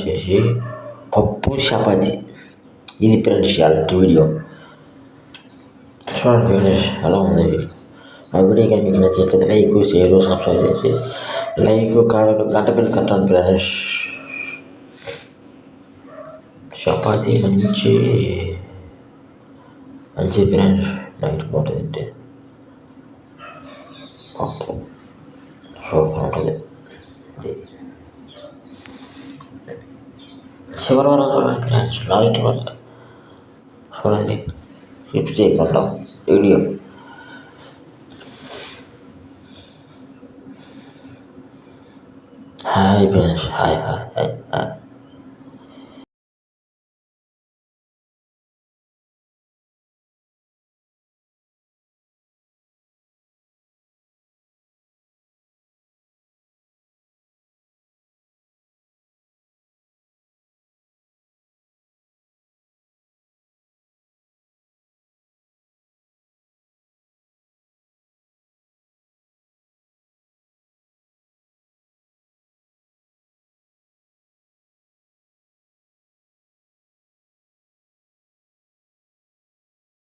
వచ్చేసి పప్పు చపాతి. ఇది ఫ్రెండ్స్ అలాంటి వీడియో. చూడండి ఫ్రెండ్స్ ఎలా ఉంది? ఆ వీడియో కానీ మీకు నచ్చినట్లయితే లైక్ షేర్ సబ్స్క్రైబ్ చేసి లైక్ కామెంట్ గంట పిల్లలు కట్టాను ఫ్రెండ్స్. చపాతి మంచి మంచి ఫ్రెండ్స్. నైట్ పూట తింటే సూపర్ ఉంటుంది. చివరి వరకు చూడండి ఫ్రెండ్స్ లాస్ట్ వరకు చూడండి హిట్ చేయకుండా video hi friends hi hi hi hi